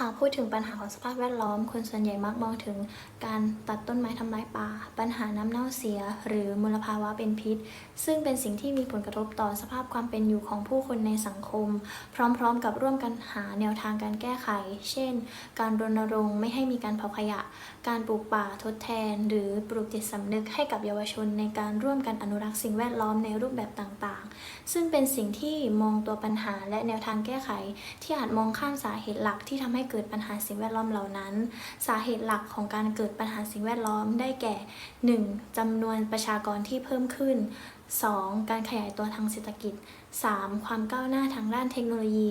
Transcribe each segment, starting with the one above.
หากพูดถึงปัญหาของสภาพแวดล้อม คนส่วนใหญ่มักมองถึงการตัดต้นไม้ทำลายป่า ปัญหาน้ำเน่าเสีย หรือมลภาวะเป็นพิษ ซึ่งเป็นสิ่งที่มีผลกระทบต่อสภาพความเป็นอยู่ของผู้คนในสังคม พร้อมๆ กับร่วมกันหาแนวทางการแก้ไข เช่น การรณรงค์ไม่ให้มีการเผาขยะ การปลูกป่าทดแทน หรือปลูกจิตสำนึกให้กับเยาวชนในการร่วมกันอนุรักษ์สิ่งแวดล้อมในรูปแบบต่างๆ ซึ่งเป็นสิ่งที่มองตัวปัญหาและแนวทางแก้ไข ที่อาจมองข้ามสาเหตุหลักที่ทำให้เกิดปัญหาสิ่งแวดล้อมเหล่านั้น สาเหตุหลักของการเกิดปัญหาสิ่งแวดล้อมได้แก่ 1. จำนวนประชากรที่เพิ่มขึ้น 2. การขยายตัวทางเศรษฐกิจ 3. ความก้าวหน้าทางด้านเทคโนโลยี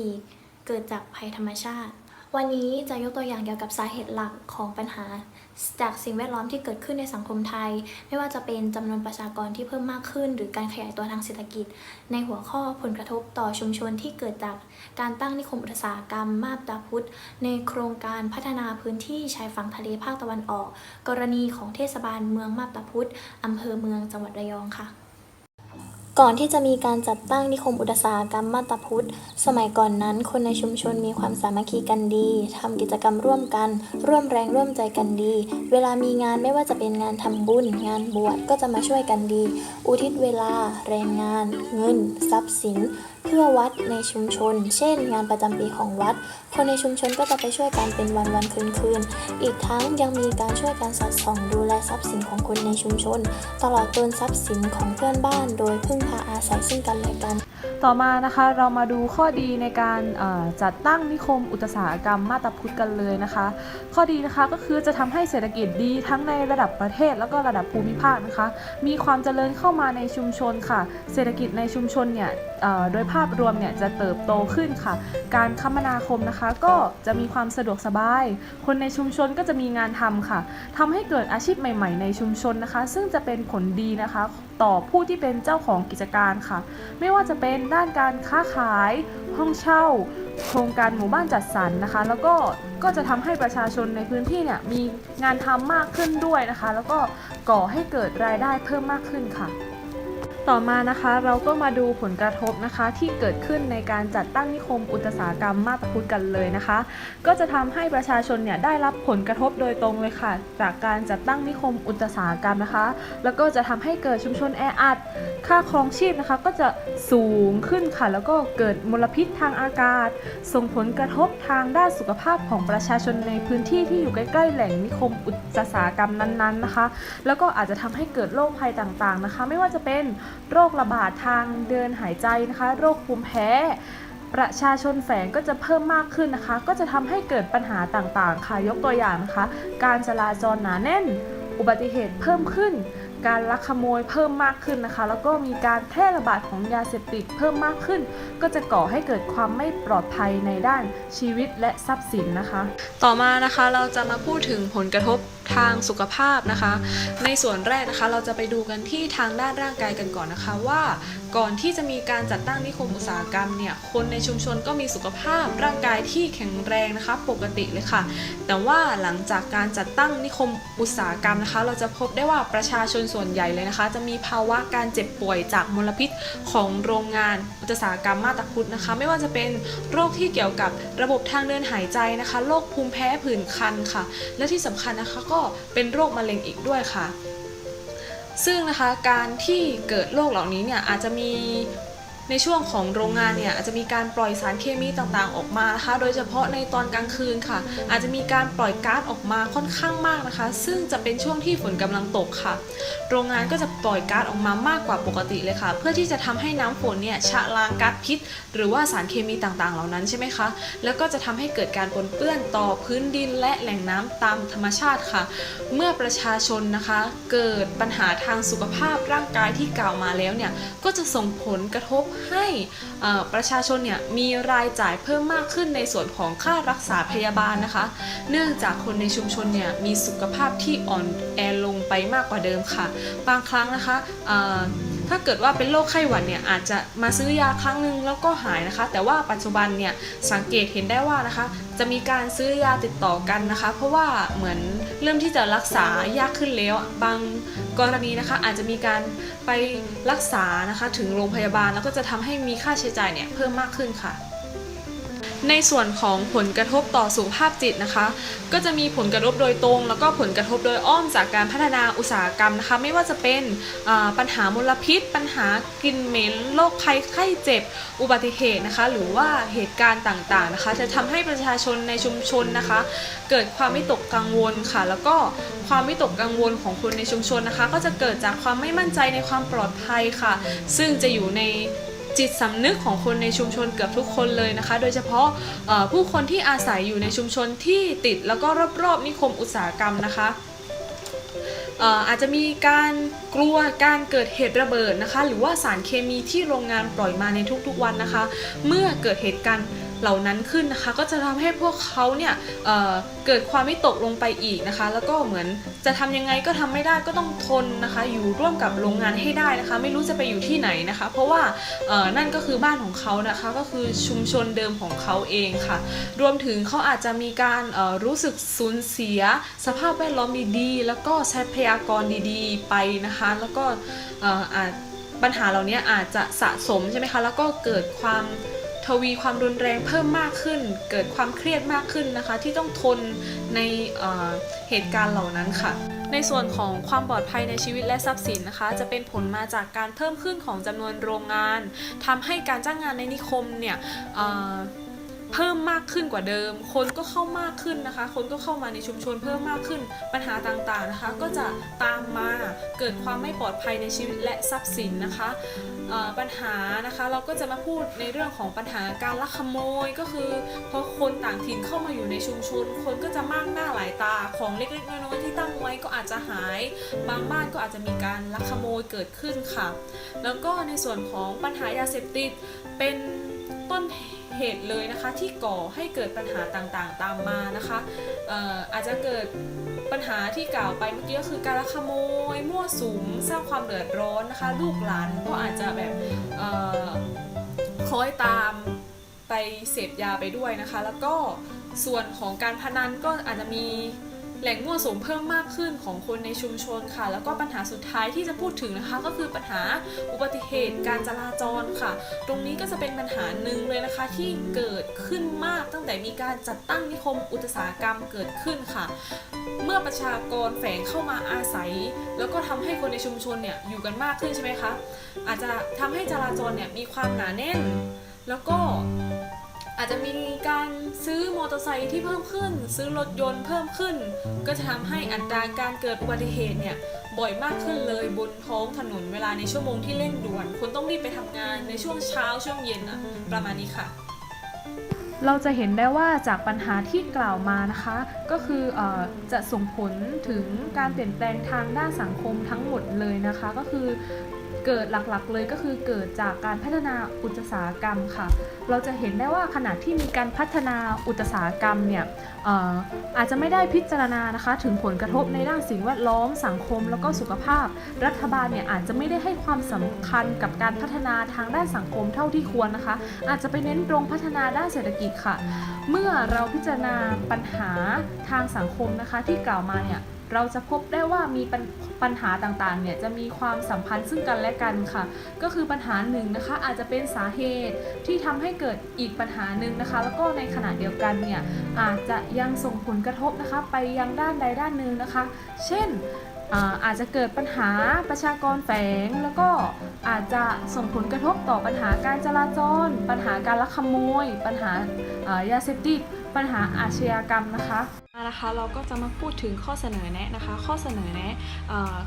4. เกิดจากภัยธรรมชาติ วันนี้จะยกตัวอย่างเกี่ยวกับสาเหตุหลักของปัญหา จากสิ่งแวดล้อมที่เกิดขึ้นในสังคมไทย ไม่ว่าจะเป็นจำนวนประชากรที่เพิ่มมากขึ้น หรือการขยายตัวทางเศรษฐกิจ ในหัวข้อผลกระทบต่อชุมชนที่เกิดจากการตั้งนิคมอุตสาหกรรมมาบตาพุธในโครงการพัฒนาพื้นที่ชายฝั่งทะเลภาคตะวันออก กรณีของเทศบาลเมืองมาบตาพุธอำเภอเมืองจังหวัดระยองค่ะ ก่อนที่จะมีการจัดตั้งนิคมอุตสาหกรรมมาตาพุทธ สมัยก่อนนั้น คนในชุมชนมีความสามัคคีกันดีทำกิจกรรมร่วมกัน ร่วมแรงร่วมใจกันดี เวลามีงานไม่ว่าจะเป็นงานทำบุญ งานบวชก็จะมาช่วยกันดี อุทิศเวลา แรงงาน เงิน ทรัพย์สินเพื่อวัดในชุมชน เช่น งานประจำปีของวัด คนในชุมชนก็จะไปช่วยกันเป็นวันวันคืนคืน อีกทั้งยังมีการช่วยกันสอดส่อง ดูแลทรัพย์สินของคนในชุมชน ตลอดจนทรัพย์สินของเพื่อนบ้าน โดยพึ่งพาอาศัยซึ่งกันและกัน ต่อมานะคะเรามาดูข้อดีในการจัดตั้งนิคมอุตสาหกรรมมาตาพุทธกันเลยนะคะ ข้อดีนะคะก็คือจะทำให้เศรษฐกิจดีทั้งในระดับประเทศ แล้วก็ระดับภูมิภาคนะคะ มีความเจริญเข้ามาในชุมชนค่ะ เศรษฐกิจในชุมชนเนี่ยโดยภาพรวมเนี่ยจะเติบโตขึ้นค่ะ การคมนาคมนะคะ ก็จะมีความสะดวกสบาย คนในชุมชนก็จะมีงานทำค่ะทำให้เกิดอาชีพใหม่ ๆ ในชุมชนนะคะ ซึ่งจะเป็นผลดีนะคะ ต่อผู้ที่เป็นเจ้าของกิจการค่ะ ไม่ว่าจะเป็นด้านการค้าขาย ห้องเช่า โครงการหมู่บ้านจัดสรรนะคะ แล้วก็ก็จะทำให้ประชาชนในพื้นที่เนี่ยมีงานทำมากขึ้นด้วยนะคะ แล้วก็ก่อให้เกิดรายได้เพิ่มมากขึ้นค่ะ ต่อมานะคะเราก็มาดูผลกระทบนะคะที่เกิดขึ้นในการจัดตั้งนิคมอุตสาหกรรมมาตาพุธกันเลยนะคะ ก็จะทำให้ประชาชนเนี่ยได้รับผลกระทบโดยตรงเลยค่ะ จากการจัดตั้งนิคมอุตสาหกรรมนะคะ แล้วก็จะทำให้เกิดชุมชนแออัดค่าครองชีพนะคะ ก็จะสูงขึ้นค่ะ แล้วก็เกิดมลพิษทางอากาศ ส่งผลกระทบทางด้านสุขภาพของประชาชนในพื้นที่ที่อยู่ใกล้ ๆ แหล่งนิคมอุตสาหกรรมนั้นๆนะคะ แล้วก็อาจจะทำให้เกิดโรคภัยต่างๆนะคะ ไม่ว่าจะเป็นโรคระบาดทางเดินหายใจนะคะ โรคภูมิแพ้ ประชาชนแฝงก็จะเพิ่มมากขึ้นนะคะ ก็จะทำให้เกิดปัญหาต่างๆ ค่ะ ยกตัวอย่างนะคะ การจราจรหนาแน่น อุบัติเหตุเพิ่มขึ้น การลักขโมยเพิ่มมากขึ้นนะคะ แล้วก็มีการแพร่ระบาดของยาเสพติดเพิ่มมากขึ้น ก็จะก่อให้เกิดความไม่ปลอดภัยในด้านชีวิตและทรัพย์สินนะคะ ต่อมานะคะเราจะมาพูดถึงผลกระทบ ทางสุขภาพนะคะ ในส่วนแรกนะคะ เราจะไปดูกันที่ทางด้านร่างกายกันก่อนนะคะว่าก่อนที่จะมีการจัดตั้งนิคมอุตสาหกรรมเนี่ยคนในชุมชนก็มีสุขภาพร่างกายที่แข็งแรงนะคะปกติเลยค่ะ แต่ว่าหลังจากการจัดตั้งนิคมอุตสาหกรรมนะคะ เราจะพบได้ว่าประชาชนส่วนใหญ่เลยนะคะ จะมีภาวะการเจ็บป่วยจากมลพิษของโรงงานอุตสาหกรรมมาตาพุธนะคะ ไม่ว่าจะเป็นโรคที่เกี่ยวกับระบบทางเดินหายใจนะคะโรคภูมิแพ้ผื่นคันค่ะ และที่สำคัญนะคะก็เป็นโรคมะเร็งอีกด้วยค่ะ ซึ่งนะคะการที่เกิดโรคเหล่านี้เนี่ยอาจจะมี ในช่วงของโรงงานเนี่ยอาจจะมีการปล่อยสารเคมีต่างๆ ออกมานะคะโดยเฉพาะในตอนกลางคืนค่ะ อาจจะมีการปล่อยก๊าซออกมาค่อนข้างมากนะคะ ซึ่งจะเป็นช่วงที่ฝนกำลังตกค่ะ โรงงานก็จะปล่อยก๊าซออกมามากกว่าปกติเลยค่ะ เพื่อที่จะทำให้น้ำฝนเนี่ยชะล้างก๊าซพิษ หรือว่าสารเคมีต่างๆ เหล่านั้นใช่ไหมคะ แล้วก็จะทำให้เกิดการปนเปื้อนต่อพื้นดินและแหล่งน้ำตามธรรมชาติค่ะ เมื่อประชาชนนะคะ เกิดปัญหาทางสุขภาพร่างกายที่กล่าวมาแล้วเนี่ยก็จะส่งผลกระทบให้ประชาชนเนี่ยมีรายจ่ายเพิ่มมากขึ้นในส่วนของค่ารักษาพยาบาลนะคะ เนื่องจากคนในชุมชนเนี่ยมีสุขภาพที่อ่อนแอลงไปมากกว่าเดิมค่ะ บางครั้งนะคะ ถ้าเกิดว่าเป็นโรคไข้หวัดเนี่ยอาจจะมาซื้อยาครั้งหนึ่งแล้วก็หายนะคะ แต่ว่าปัจจุบันเนี่ยสังเกตเห็นได้ว่านะคะ จะมีการซื้อยาติดต่อกันนะคะ เพราะว่าเหมือนเริ่มที่จะรักษายากขึ้นแล้วบางกรณีนะคะ อาจจะมีการไปรักษานะคะถึงโรงพยาบาลแล้วก็จะทำให้มีค่าใช้จ่ายเนี่ยเพิ่มมากขึ้นค่ะ ในส่วนของผลกระทบต่อสุขภาพจิตนะคะ ก็จะมีผลกระทบโดยตรง แล้วก็ผลกระทบโดยอ้อมจากการพัฒนาอุตสาหกรรมนะคะ ไม่ว่าจะเป็นปัญหามลพิษ ปัญหากลิ่นเหม็นโรคภัยไข้เจ็บ อุบัติเหตุนะคะ หรือว่าเหตุการณ์ต่างๆนะคะ จะทำให้ประชาชนในชุมชนนะคะ เกิดความวิตกกังวลค่ะ แล้วก็ความวิตกกังวลของคนในชุมชนนะคะ ก็จะเกิดจากความไม่มั่นใจในความปลอดภัยค่ะ ซึ่งจะอยู่ใน จิตสำนึกของคนในชุมชนเกือบทุกคนเลยนะคะ โดยเฉพาะผู้คนที่อาศัยอยู่ในชุมชนที่ติดแล้วก็รอบๆนิคมอุตสาหกรรมนะคะอาจจะมีการกลัวการเกิดเหตุระเบิดนะคะ หรือว่าสารเคมีที่โรงงานปล่อยมาในทุกๆวันนะคะ เมื่อเกิดเหตุการณ์ เหล่านั้นขึ้นนะคะ ก็จะทำให้พวกเขาเนี่ยเเกิดความวิตกลงไปอีกนะคะ แล้วก็เหมือนจะทำยังไงก็ทำไม่ได้ก็ต้องทนนะคะ อยู่ร่วมกับโรงงานให้ได้นะคะ ไม่รู้จะไปอยู่ที่ไหนนะคะ เพราะว่านั่นก็คือบ้านของเขานะคะ ก็คือชุมชนเดิมของเขาเองค่ะ รวมถึงเขาอาจจะมีการรู้สึกสูญเสีย สภาพแวดล้อมดีๆ แล้วก็ทรัพยากรดีๆ ไปนะคะ แล้วก็อาจปัญหาเหล่านี้อาจจะสะสมใช่ไหมคะ แล้วก็เกิดความ วีความรุนแรงเพิ่มมากขึ้น เกิดความเครียดมากขึ้นนะคะ ที่ต้องทนในเเหตุการณ์เหล่านั้นค่ะ ในส่วนของความปลอดภัยในชีวิตและทรัพย์สินนะคะ จะเป็นผลมาจากการเพิ่มขึ้นของจำนวนโรงงานทำให้การจ้างงานในนิคมเนี่ย เพิ่มมากขึ้นกว่าเดิม คนก็เข้ามากขึ้นนะคะ คนก็เข้ามาในชุมชนเพิ่มมากขึ้น ปัญหาต่างๆนะคะ ก็จะตามมา เกิดความไม่ปลอดภัยในชีวิตและทรัพย์สินนะคะ ปัญหานะคะ เราก็จะมาพูดในเรื่องของปัญหาการลักขโมย ก็คือพอคนต่างถิ่นเข้ามาอยู่ในชุมชน คนก็จะมากหน้าหลายตา ของเล็กๆน้อยๆที่ตั้งไว้ก็อาจจะหาย บางบ้านก็อาจจะมีการลักขโมยเกิดขึ้นค่ะ แล้วก็ในส่วนของปัญหายาเสพติดเป็นต้นเห ตุเลยนะคะที่ก่อให้เกิดปัญหาต่างๆ ตามมานะคะอาจจะเกิดปัญหาที่กล่าวไปเมื่อกี้ก็คือการลักขโมยมั่วสุมสร้างความเดือดร้อนนะคะ ลูกหลานก็อาจจะแบบคล้อยตามไปเสพยาไปด้วยนะคะ แล้วก็ส่วนของการพนันก็อาจจะมี แหล่งมั่วสุมเพิ่มมากขึ้นของคนในชุมชนค่ะ แล้วก็ปัญหาสุดท้ายที่จะพูดถึงนะคะ ก็คือปัญหาอุบัติเหตุการจราจรค่ะ ตรงนี้ก็จะเป็นปัญหาหนึ่งเลยนะคะ ที่เกิดขึ้นมากตั้งแต่มีการจัดตั้งนิคมอุตสาหกรรมเกิดขึ้นค่ะ เมื่อประชากรแฝงเข้ามาอาศัย แล้วก็ทำให้คนในชุมชนเนี่ยอยู่กันมากขึ้นใช่ไหมคะอาจจะทำให้จราจรเนี่ยมีความหนาแน่น แล้วก็ อาจจะมีการซื้อมอเตอร์ไซค์ที่เพิ่มขึ้น ซื้อรถยนต์เพิ่มขึ้น ก็จะทำให้อัตราการเกิดอุบัติเหตุเนี่ยบ่อยมากขึ้นเลยบนท้องถนนเวลาในชั่วโมงที่เร่งด่วนคนต้องรีบไปทำงานในช่วงเช้าช่วงเย็นอะประมาณนี้ค่ะ เราจะเห็นได้ว่าจากปัญหาที่กล่าวมานะคะ ก็คือออจะส่งผลถึงการเปลี่ยนแปลงทางด้านสังคมทั้งหมดเลยนะคะ ก็คือ เกิดหลักๆเลยก็คือเกิดจากการพัฒนาอุตสาหกรรมค่ะ เราจะเห็นได้ว่าขณะที่มีการพัฒนาอุตสาหกรรมเนี่ยอออาจจะไม่ได้พิจารณานะคะถึงผลกระทบในด้านสิ่งแวดล้อมสังคม แล้วก็สุขภาพ รัฐบาลเนี่ยอาจจะไม่ได้ให้ความสำคัญกับการพัฒนาทางด้านสังคมเท่าที่ควรนะคะ อาจจะไปเน้นตรงพัฒนาด้านเศรษฐกิจค่ะ เมื่อเราพิจารณาปัญหาทางสังคมนะคะที่กล่าวมาเนี่ย เราจะพบได้ว่ามีปัญปญหาต่างๆ เนี่ยจะมีความสัมพันธ์ซึ่งกันและกันค่ะ ก็คือปัญหาหนึ่งนะคะอาจจะเป็นสาเหตุที่ทำให้เกิดอีกปัญหาหนึ่งนะคะ แล้วก็ในขณะเดียวกันเนี่ยอาจจะยังส่งผลกระทบนะคะ ไปยังด้านใดด้านหนึ่งนะคะ เช่นอาอาจจะเกิดปัญหาประชากรแฝง แล้วก็อาจจะส่งผลกระทบต่อปัญหาการจราจร ปัญหาการลักขโมย ปัญหาายาเสพติด ปัญหาอาชญากรรมนะคะนะคะเราก็จะมาพูดถึงข้อเสนอแนะนะคะ ข้อเสนอแนะ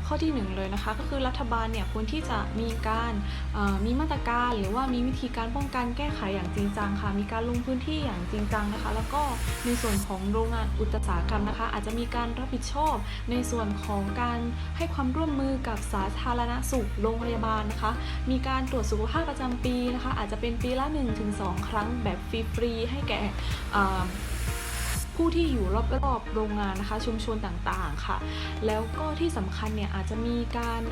ข้อที่หนึ่งเลยนะคะ ก็คือรัฐบาลเนี่ยควรที่จะมีการมีมาตรการหรือว่ามีวิธีการป้องกันแก้ไขอย่างจริงจังค่ะ มีการลงพื้นที่อย่างจริงจังนะคะ แล้วก็ในส่วนของโรงงานอุตสาหกรรมนะคะ อาจจะมีการรับผิดชอบในส่วนของการให้ความร่วมมือกับสาธารณสุขโรงพยาบาลนะคะ มีการตรวจสุขภาพประจำปีนะคะ อาจจะเป็นปีละ 1-2 ครั้งแบบฟรีๆให้แก่ ผู้ที่อยู่รอบๆโรงงานนะคะชุมชนต่างๆค่ะ แล้วก็ที่สำคัญเนี่ยอาจจะมีการ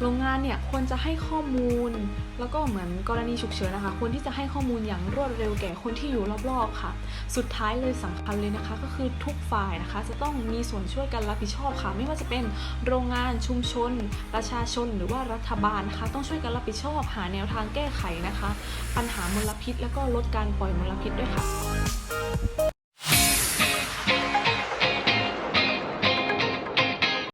โรงงานเนี่ยควรจะให้ข้อมูล แล้วก็เหมือนกรณีฉุกเฉินนะคะควรที่จะให้ข้อมูลอย่างรวดเร็วแก่คนที่อยู่รอบๆค่ะ สุดท้ายเลยสำคัญเลยนะคะ ก็คือทุกฝ่ายนะคะ จะต้องมีส่วนช่วยกันรับผิดชอบค่ะ ไม่ว่าจะเป็นโรงงานชุมชน ประชาชนหรือว่ารัฐบาลนะคะ ต้องช่วยกันรับผิดชอบหาแนวทางแก้ไขนะคะ ปัญหามลพิษ แล้วก็ลดการปล่อยมลพิษด้วยค่ะ